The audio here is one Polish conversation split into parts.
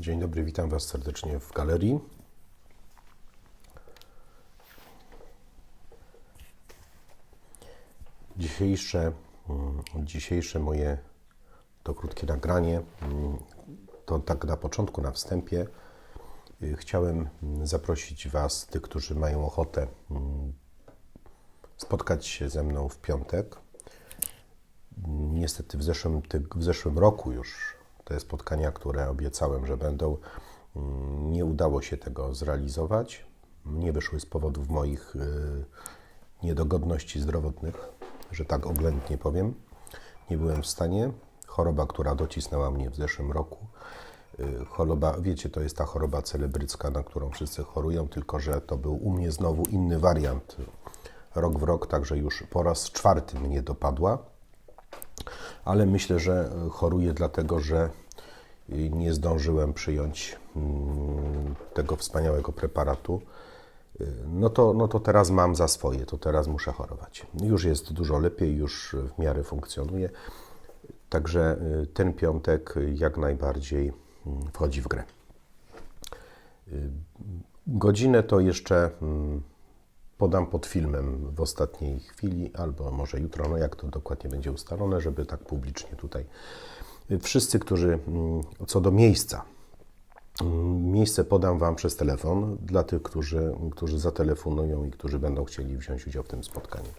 Dzień dobry, witam Was serdecznie w galerii. Dzisiejsze, mm, dzisiejsze moje to krótkie nagranie, mm, to tak na początku, na wstępie. y, Chciałem mm, zaprosić Was, tych, którzy mają ochotę spotkać się ze mną w piątek. Niestety w zeszłym, w zeszłym roku już te spotkania, które obiecałem, że będą, mm, nie udało się tego zrealizować. Nie wyszły z powodów moich y, niedogodności zdrowotnych, że tak oględnie powiem. Nie byłem w stanie. Choroba, która docisnęła mnie w zeszłym roku. y, Choroba, wiecie, to jest ta choroba celebrycka, na którą wszyscy chorują, tylko że to był u mnie znowu inny wariant. Rok w rok, także już po raz czwarty mnie dopadła ale myślę, że choruję dlatego, że nie zdążyłem przyjąć mm, tego wspaniałego preparatu. No to, no to teraz mam za swoje, to teraz muszę chorować. Już jest dużo lepiej, już w miarę funkcjonuje. Także y, ten piątek jak najbardziej mm, wchodzi w grę. Y, Godzinę to jeszcze mm, podam pod filmem w ostatniej chwili, albo może jutro, no jak to dokładnie będzie ustalone, żeby tak publicznie tutaj. Wszyscy, którzy mm, co do miejsca, mm, miejsce podam Wam przez telefon dla tych, którzy, którzy zatelefonują i którzy będą chcieli wziąć udział w tym spotkaniu.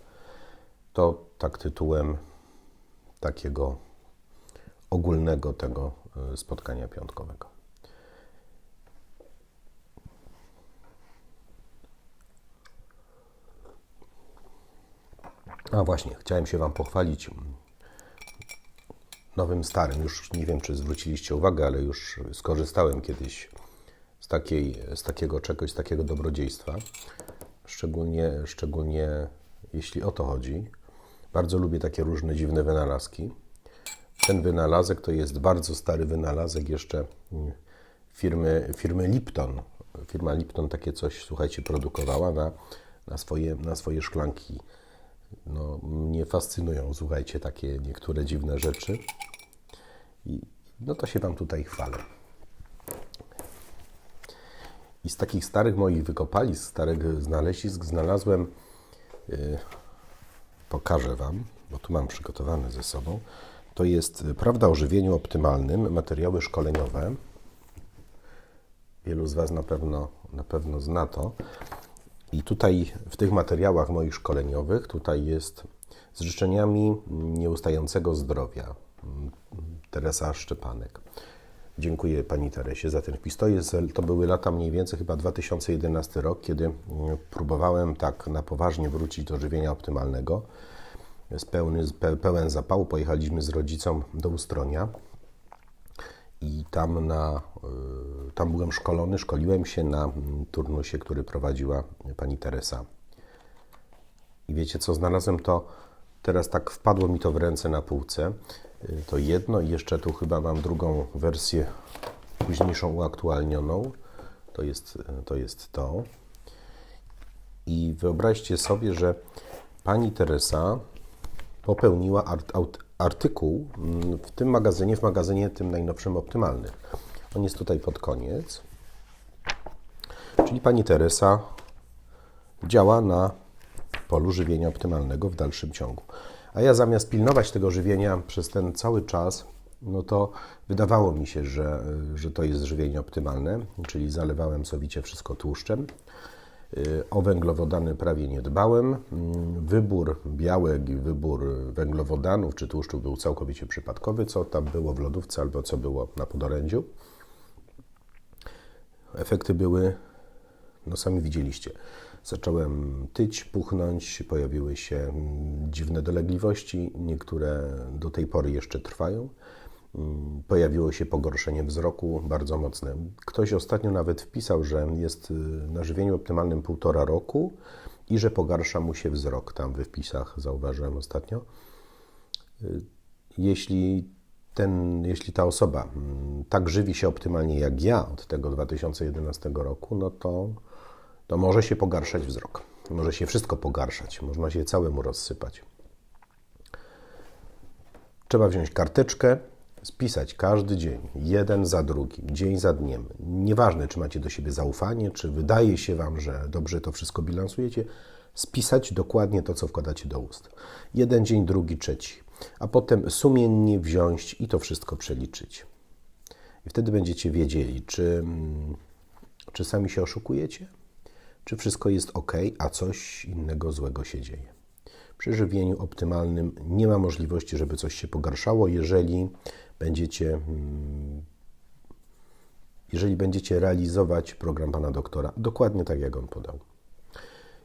To tak tytułem takiego ogólnego tego y, spotkania piątkowego. A właśnie, chciałem się Wam pochwalić nowym starym. Już nie wiem, czy zwróciliście uwagę, ale już skorzystałem kiedyś z, takiej, z takiego czegoś, z takiego dobrodziejstwa. Szczególnie, szczególnie jeśli o to chodzi. Bardzo lubię takie różne dziwne wynalazki. Ten wynalazek to jest bardzo stary wynalazek jeszcze mm, firmy, firmy Lipton. Firma Lipton takie coś, słuchajcie, produkowała na, na, swoje, na swoje szklanki no, mnie fascynują, słuchajcie, takie niektóre dziwne rzeczy. I no to się Wam tutaj chwalę. I z takich starych moich wykopalisk, starych znalezisk znalazłem, yy, pokażę Wam, bo tu mam przygotowane ze sobą, to jest Prawda o żywieniu optymalnym, materiały szkoleniowe. Wielu z Was na pewno, na pewno zna to. I tutaj w tych materiałach moich szkoleniowych, tutaj jest z życzeniami nieustającego zdrowia. Teresa Szczepanek. Dziękuję Pani Teresie za ten wpis. To, jest, to były lata mniej więcej chyba 2011 rok, kiedy mm, próbowałem tak na poważnie wrócić do żywienia optymalnego. Z pełny, pe, pełen zapału pojechaliśmy z rodzicą do Ustronia i tam, na, y, tam byłem szkolony, szkoliłem się na mm, turnusie, który prowadziła pani Teresa. I wiecie co, znalazłem to, teraz tak wpadło mi to w ręce na półce, to jedno i jeszcze tu chyba mam drugą wersję późniejszą uaktualnioną, to jest to. Jest to. I wyobraźcie sobie, że pani Teresa popełniła art, artykuł mm, w tym magazynie, w magazynie tym najnowszym optymalny. On jest tutaj pod koniec. Czyli pani Teresa działa na polu żywienia optymalnego w dalszym ciągu. A ja zamiast pilnować tego żywienia przez ten cały czas, no to wydawało mi się, że, że to jest żywienie optymalne, czyli zalewałem sowicie wszystko tłuszczem. Y, O węglowodany prawie nie dbałem. Mm, Wybór białek i wybór węglowodanów czy tłuszczów był całkowicie przypadkowy, co tam było w lodówce albo co było na podorędziu. Efekty były, no sami widzieliście. Zacząłem tyć, puchnąć, pojawiły się mm, dziwne dolegliwości, niektóre do tej pory jeszcze trwają. Mm, Pojawiło się pogorszenie wzroku bardzo mocne. Ktoś ostatnio nawet wpisał, że jest y, na żywieniu optymalnym półtora roku i że pogarsza mu się wzrok. Tam we wpisach zauważyłem ostatnio. Y, Jeśli, ten, jeśli ta osoba mm, tak żywi się optymalnie jak ja od tego 2011 roku, no to, to może się pogarszać wzrok. Może się wszystko pogarszać, można się całemu rozsypać. Trzeba wziąć karteczkę spisać każdy dzień, jeden za drugim, dzień za dniem. Nieważne, czy macie do siebie zaufanie, czy wydaje się Wam, że dobrze to wszystko bilansujecie, spisać dokładnie to, co wkładacie do ust. Jeden dzień, drugi, trzeci. A potem sumiennie wziąć i to wszystko przeliczyć. I wtedy będziecie wiedzieli, czy, mm, czy sami się oszukujecie, czy wszystko jest ok, a coś innego złego się dzieje. Przy żywieniu optymalnym nie ma możliwości, żeby coś się pogarszało, jeżeli będziecie, mm, jeżeli będziecie realizować program pana doktora dokładnie tak, jak on podał.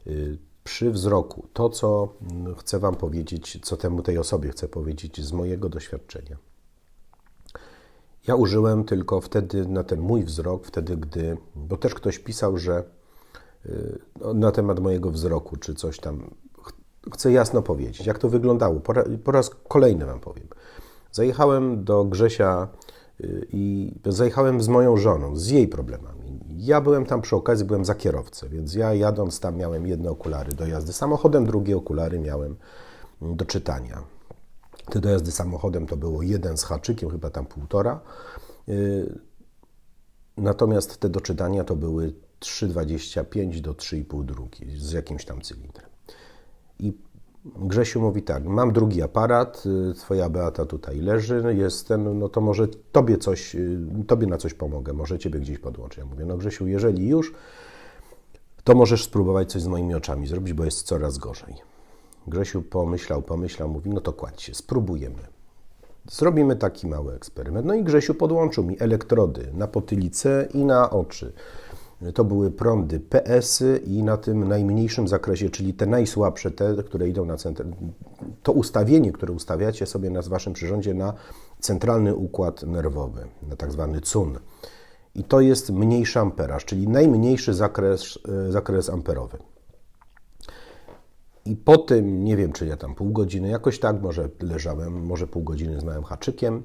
Y, przy wzroku, to co mm, chcę Wam powiedzieć, co temu tej osobie chcę powiedzieć z mojego doświadczenia. Ja użyłem tylko wtedy na ten mój wzrok, wtedy gdy, bo też ktoś pisał, że na temat mojego wzroku, czy coś tam. Chcę jasno powiedzieć, jak to wyglądało. Po po raz kolejny Wam powiem. Zajechałem do Grzesia y, i zajechałem z moją żoną, z jej problemami. Ja byłem tam przy okazji, byłem za kierowcę, więc ja jadąc tam miałem jedne okulary do jazdy samochodem, drugie okulary miałem do czytania. Te dojazdy samochodem to było jeden z haczykiem, chyba tam półtora. Y, natomiast te do czytania to były 3,25 do 3,5 drugi z jakimś tam cylindrem. I Grzesiu mówi tak, mam drugi aparat, y, twoja Beata tutaj leży, jest ten, no to może tobie coś, y, tobie na coś pomogę, może ciebie gdzieś podłączę. Ja mówię, no Grzesiu, jeżeli już, to możesz spróbować coś z moimi oczami zrobić, bo jest coraz gorzej. Grzesiu pomyślał, pomyślał, mówi, no to kładź się, spróbujemy. Zrobimy taki mały eksperyment. No i Grzesiu podłączył mi elektrody na potylicę i na oczy. To były prądy PS-y i na tym najmniejszym zakresie, czyli te najsłabsze, te, które idą na centrum. To ustawienie, które ustawiacie sobie na waszym przyrządzie na centralny układ nerwowy, na tak zwany CUN. I to jest mniejszy amperaż, czyli najmniejszy zakres, e, zakres amperowy. I po tym, nie wiem czy ja tam pół godziny, jakoś tak, może leżałem, może pół godziny z małym haczykiem.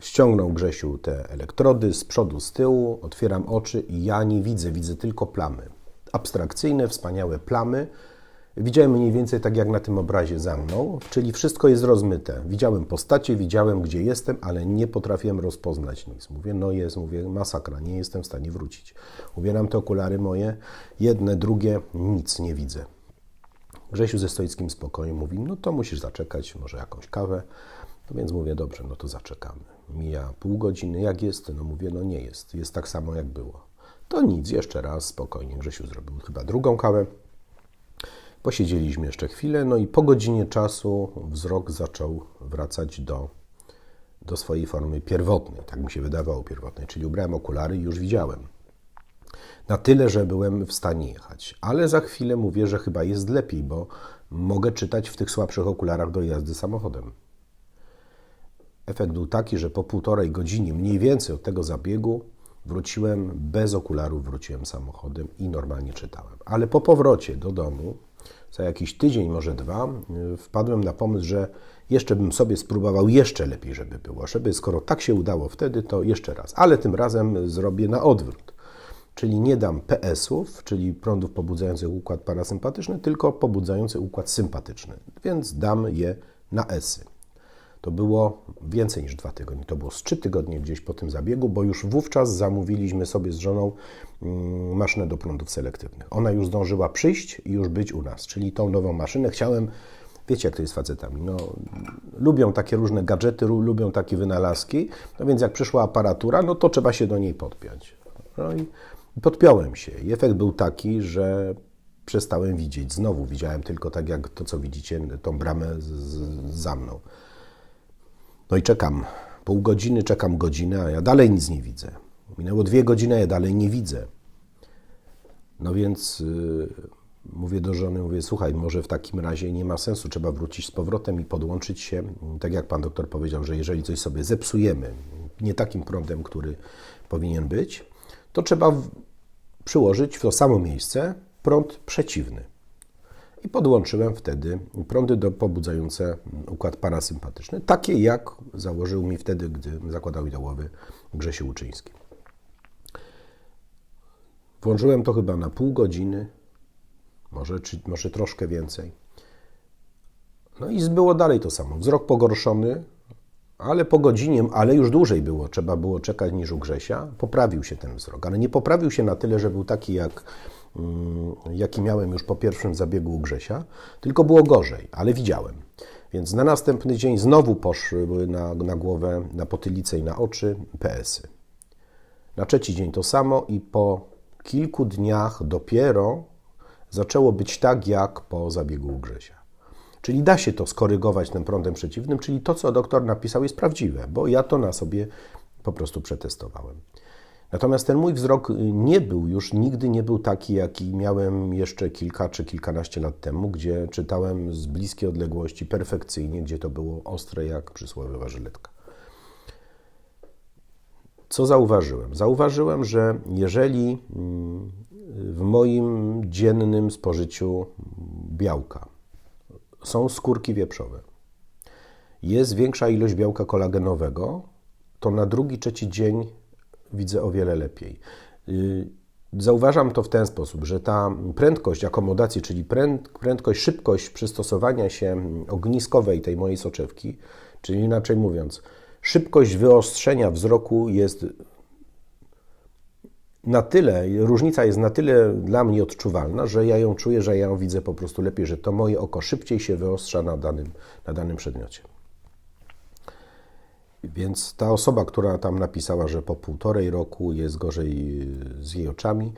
Ściągnął Grzesiu te elektrody z przodu, z tyłu, otwieram oczy i ja nie widzę, widzę tylko plamy. Abstrakcyjne, wspaniałe plamy. Widziałem mniej więcej tak jak na tym obrazie za mną, czyli wszystko jest rozmyte. Widziałem postacie, widziałem gdzie jestem, ale nie potrafiłem rozpoznać nic. Mówię, no jest, mówię, masakra, nie jestem w stanie wrócić. Ubieram te okulary moje, jedne, drugie, nic nie widzę. Grzesiu ze stoickim spokojem mówi, no to musisz zaczekać, może jakąś kawę. No więc mówię, dobrze, no to zaczekamy. Mija pół godziny, jak jest? No mówię, no nie jest, jest tak samo jak było. To nic, jeszcze raz, spokojnie. Grzesiu zrobił chyba drugą kawę. Posiedzieliśmy jeszcze chwilę, no i po godzinie czasu wzrok zaczął wracać do, do swojej formy pierwotnej, tak mi się wydawało pierwotnej, czyli ubrałem okulary i już widziałem na tyle, że byłem w stanie jechać. Ale za chwilę mówię, że chyba jest lepiej, bo mogę czytać w tych słabszych okularach do jazdy samochodem. Efekt był taki, że po półtorej godzinie mniej więcej od tego zabiegu wróciłem bez okularów, wróciłem samochodem i normalnie czytałem. Ale po powrocie do domu, za jakiś tydzień, może dwa, wpadłem na pomysł, że jeszcze bym sobie spróbował jeszcze lepiej, żeby było. Żeby skoro tak się udało wtedy, to jeszcze raz. Ale tym razem zrobię na odwrót czyli nie dam PS-ów, czyli prądów pobudzających układ parasympatyczny, tylko pobudzający układ sympatyczny, więc dam je na S-y. To było więcej niż dwa tygodnie, to było z trzy tygodnie gdzieś po tym zabiegu, bo już wówczas zamówiliśmy sobie z żoną mm, maszynę do prądów selektywnych. Ona już zdążyła przyjść i już być u nas, czyli tą nową maszynę chciałem Wiecie, jak to jest facetami. No, lubią takie różne gadżety, lubią takie wynalazki, no więc jak przyszła aparatura, no to trzeba się do niej podpiąć. No i Podpiąłem się i efekt był taki, że przestałem widzieć. Znowu widziałem tylko tak jak to, co widzicie, tą bramę z, z, za mną. No i czekam. Pół godziny, czekam godzinę, a ja dalej nic nie widzę. Minęło dwie godziny, a ja dalej nie widzę. No więc yy, mówię do żony, mówię, słuchaj, może w takim razie nie ma sensu, trzeba wrócić z powrotem i podłączyć się, tak jak pan doktor powiedział, że jeżeli coś sobie zepsujemy, nie takim prądem, który powinien być, to trzeba przyłożyć w to samo miejsce prąd przeciwny. I podłączyłem wtedy prądy do pobudzające układ parasympatyczny, takie jak założył mi wtedy, gdy zakładał ideowy Grzesiu Łuczyński. Włączyłem to chyba na pół godziny, może, czy, może troszkę więcej. No i było dalej to samo. Wzrok pogorszony, ale po godzinie, ale już dłużej było, trzeba było czekać niż u Grzesia, poprawił się ten wzrok, ale nie poprawił się na tyle, że był taki jak jaki miałem już po pierwszym zabiegu u Grzesia, tylko było gorzej, ale widziałem. Więc na następny dzień znowu poszły na, na głowę, na potylicę i na oczy PS-y. Na trzeci dzień to samo i po kilku dniach dopiero zaczęło być tak, jak po zabiegu u Grzesia. Czyli da się to skorygować tym prądem przeciwnym, czyli to, co doktor napisał, jest prawdziwe, bo ja to na sobie po prostu przetestowałem. Natomiast ten mój wzrok nie był już, nigdy nie był taki, jaki miałem jeszcze kilka czy kilkanaście lat temu, gdzie czytałem z bliskiej odległości perfekcyjnie, gdzie to było ostre jak przysłowiowa żyletka. Co zauważyłem? Zauważyłem, że jeżeli mm, w moim dziennym spożyciu białka są skórki wieprzowe, jest większa ilość białka kolagenowego, to na drugi, trzeci dzień widzę o wiele lepiej. Y, zauważam to w ten sposób, że ta prędkość akomodacji, czyli prędkość, szybkość przystosowania się ogniskowej tej mojej soczewki, czyli inaczej mówiąc, szybkość wyostrzenia wzroku jest na tyle, różnica jest na tyle dla mnie odczuwalna, że ja ją czuję, że ja ją widzę po prostu lepiej, że to moje oko szybciej się wyostrza na danym, na danym przedmiocie. Więc ta osoba, która tam napisała, że po półtorej roku jest gorzej z jej oczami,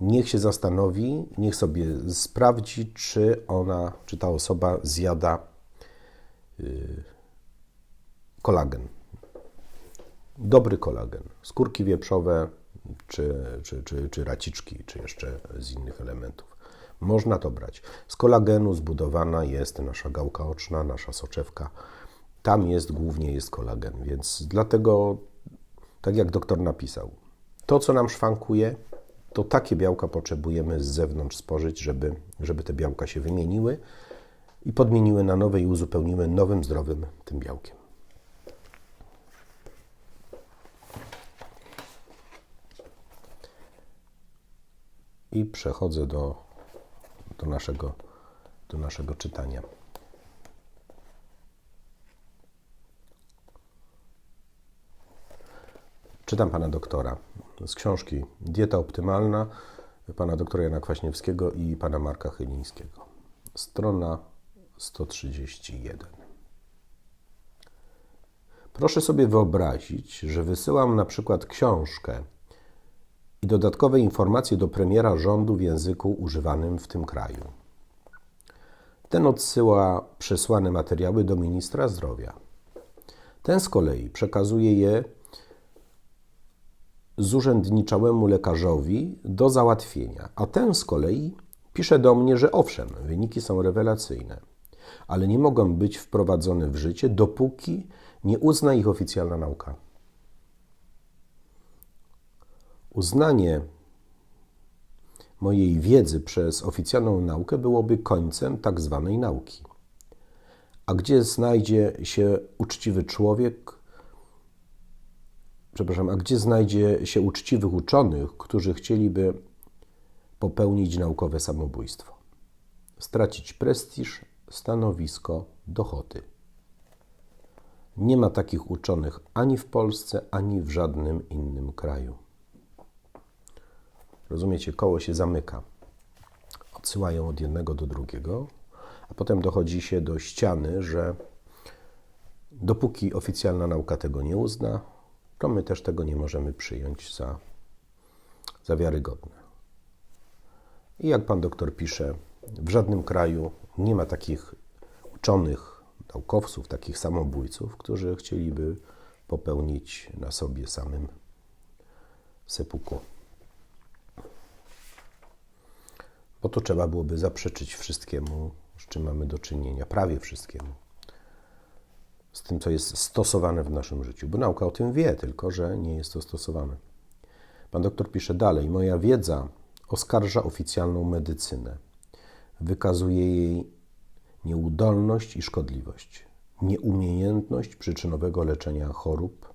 niech się zastanowi, niech sobie sprawdzi, czy ona, czy ta osoba zjada y, kolagen. Dobry kolagen. Skórki wieprzowe, czy, czy, czy, czy raciczki, czy jeszcze z innych elementów. Można to brać. Z kolagenu zbudowana jest nasza gałka oczna, nasza soczewka. Tam jest głównie jest kolagen, więc dlatego, tak jak doktor napisał, to co nam szwankuje, to takie białka potrzebujemy z zewnątrz spożyć, żeby, żeby te białka się wymieniły i podmieniły na nowe i uzupełniły nowym, zdrowym tym białkiem. I przechodzę do, do, naszego, do naszego czytania. Czytam pana doktora z książki Dieta optymalna pana doktora Jana Kwaśniewskiego i pana Marka Chylińskiego. Strona 131. Proszę sobie wyobrazić, że wysyłam na przykład książkę i dodatkowe informacje do premiera rządu w języku używanym w tym kraju. Ten odsyła przesłane materiały do ministra zdrowia. Ten z kolei przekazuje je zurzędniczałemu lekarzowi do załatwienia, a ten z kolei pisze do mnie, że owszem, wyniki są rewelacyjne, ale nie mogą być wprowadzone w życie, dopóki nie uzna ich oficjalna nauka. Uznanie mojej wiedzy przez oficjalną naukę byłoby końcem tak zwanej nauki. A gdzie znajdzie się uczciwy człowiek, przepraszam, a gdzie znajdzie się uczciwych uczonych, którzy chcieliby popełnić naukowe samobójstwo? Stracić prestiż, stanowisko, dochody. Nie ma takich uczonych ani w Polsce, ani w żadnym innym kraju. Rozumiecie, koło się zamyka. Odsyłają od jednego do drugiego, a potem dochodzi się do ściany, że dopóki oficjalna nauka tego nie uzna, to my też tego nie możemy przyjąć za, za wiarygodne. I jak pan doktor pisze, w żadnym kraju nie ma takich uczonych, naukowców, takich samobójców, którzy chcieliby popełnić na sobie samym sepuku. bo to trzeba byłoby zaprzeczyć wszystkiemu, z czym mamy do czynienia, prawie wszystkiemu. Z tym, co jest stosowane w naszym życiu, bo nauka o tym wie, tylko że nie jest to stosowane. Pan doktor pisze dalej: Moja wiedza oskarża oficjalną medycynę, wykazuje jej nieudolność i szkodliwość, nieumiejętność przyczynowego leczenia chorób,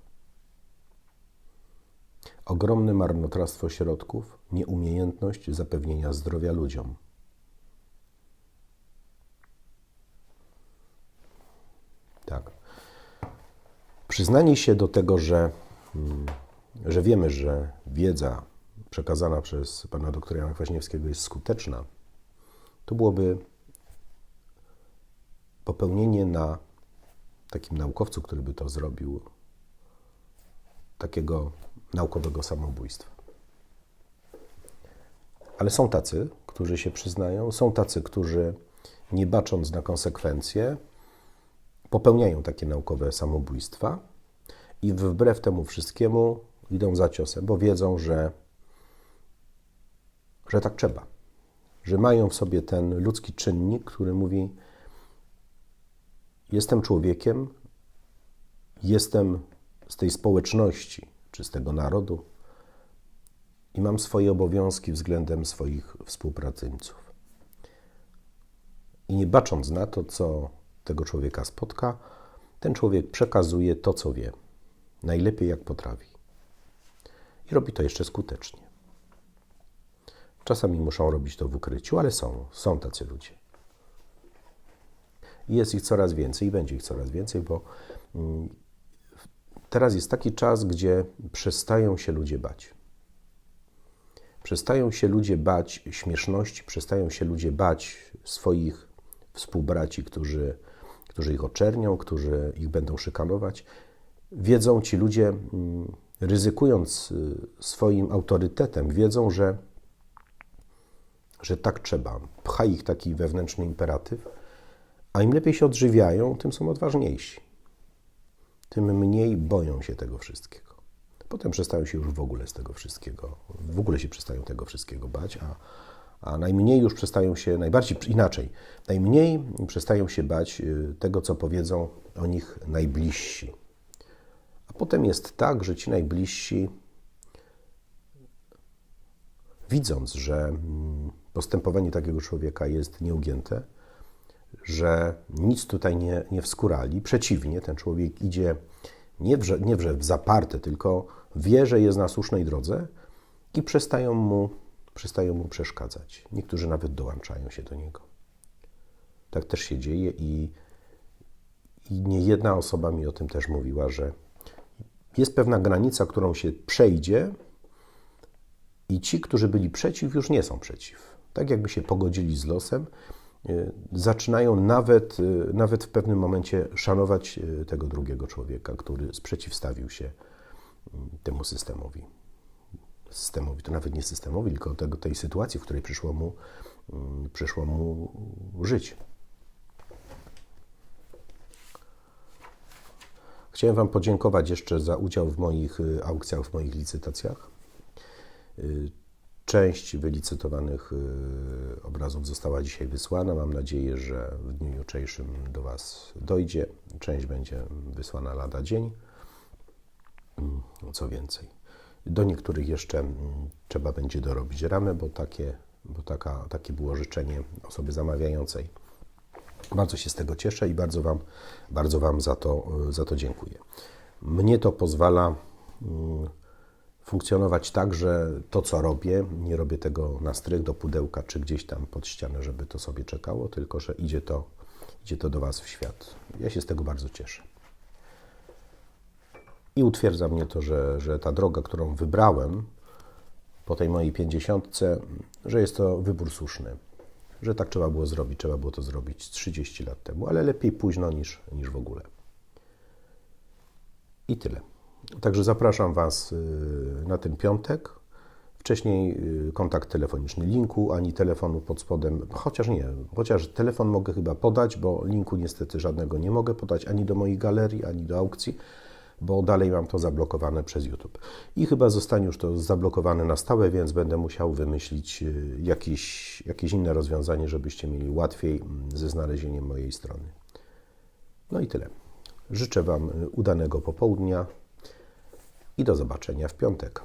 ogromne marnotrawstwo środków, nieumiejętność zapewnienia zdrowia ludziom. Tak. Przyznanie się do tego, że, mm, że wiemy, że wiedza przekazana przez pana doktora Jana Kwaśniewskiego jest skuteczna, to byłoby popełnienie na takim naukowcu, który by to zrobił, takiego naukowego samobójstwa. Ale są tacy, którzy się przyznają, są tacy, którzy nie bacząc na konsekwencje, popełniają takie naukowe samobójstwa i wbrew temu wszystkiemu idą za ciosem, bo wiedzą, że, że tak trzeba. Że mają w sobie ten ludzki czynnik, który mówi: Jestem człowiekiem, jestem z tej społeczności czy z tego narodu i mam swoje obowiązki względem swoich współpracowników. I nie bacząc na to, co tego człowieka spotka, ten człowiek przekazuje to, co wie, najlepiej jak potrafi. I robi to jeszcze skutecznie. Czasami muszą robić to w ukryciu, ale są, są tacy ludzie. I jest ich coraz więcej i będzie ich coraz więcej, bo mm, teraz jest taki czas, gdzie przestają się ludzie bać. Przestają się ludzie bać śmieszności, przestają się ludzie bać swoich współbraci, którzy, którzy ich oczernią, którzy ich będą szykanować. Wiedzą ci ludzie, mm, ryzykując y, swoim autorytetem, wiedzą, że, że tak trzeba. Pcha ich taki wewnętrzny imperatyw, a im lepiej się odżywiają, tym są odważniejsi. Tym mniej boją się tego wszystkiego. Potem przestają się już w ogóle z tego wszystkiego, w ogóle się przestają tego wszystkiego bać, a, a najmniej już przestają się, najbardziej inaczej, najmniej przestają się bać y, tego, co powiedzą o nich najbliżsi. Potem jest tak, że ci najbliżsi, widząc, że mm, postępowanie takiego człowieka jest nieugięte, że nic tutaj nie, nie wskurali, przeciwnie, ten człowiek idzie nie w, nie w zaparte, tylko wie, że jest na słusznej drodze i przestają mu przestają mu przeszkadzać. Niektórzy nawet dołączają się do niego. Tak też się dzieje i, i nie jedna osoba mi o tym też mówiła, że jest pewna granica, którą się przejdzie i ci, którzy byli przeciw, już nie są przeciw. Tak jakby się pogodzili z losem, y, zaczynają nawet, y, nawet w pewnym momencie szanować y, tego drugiego człowieka, który sprzeciwstawił się temu systemowi systemowi, to nawet nie systemowi, tylko tego, tej sytuacji, w której przyszło mu, mm, przyszło mu żyć. Chciałem Wam podziękować jeszcze za udział w moich y, aukcjach, w moich licytacjach. Y, część wylicytowanych y, obrazów została dzisiaj wysłana. Mam nadzieję, że w dniu jutrzejszym do Was dojdzie. Część będzie wysłana lada dzień. Mm, co więcej. Do niektórych jeszcze mm, trzeba będzie dorobić ramę, bo, takie, bo taka, takie było życzenie osoby zamawiającej. Bardzo się z tego cieszę i bardzo Wam, bardzo wam za, to, za to dziękuję. Mnie to pozwala mm, funkcjonować tak, że to, co robię, nie robię tego na strych do pudełka czy gdzieś tam pod ścianę, żeby to sobie czekało, tylko że idzie to, idzie to do Was w świat. Ja się z tego bardzo cieszę. I utwierdza mnie to, że, że ta droga, którą wybrałem po tej mojej pięćdziesiątce, że jest to wybór słuszny. Że tak trzeba było zrobić, trzeba było to zrobić 30 lat temu, ale lepiej późno niż, niż w ogóle. I tyle. Także zapraszam Was y, na ten piątek. Wcześniej y, kontakt telefoniczny linku, ani telefonu pod spodem, chociaż nie, chociaż telefon mogę chyba podać, bo linku niestety żadnego nie mogę podać ani do moich galerii, ani do aukcji bo dalej mam to zablokowane przez YouTube. I chyba zostanie już to zablokowane na stałe, więc będę musiał wymyślić y, jakieś, jakieś inne rozwiązanie, żebyście mieli łatwiej mm, ze znalezieniem mojej strony. No i tyle. Życzę Wam y, udanego popołudnia i do zobaczenia w piątek.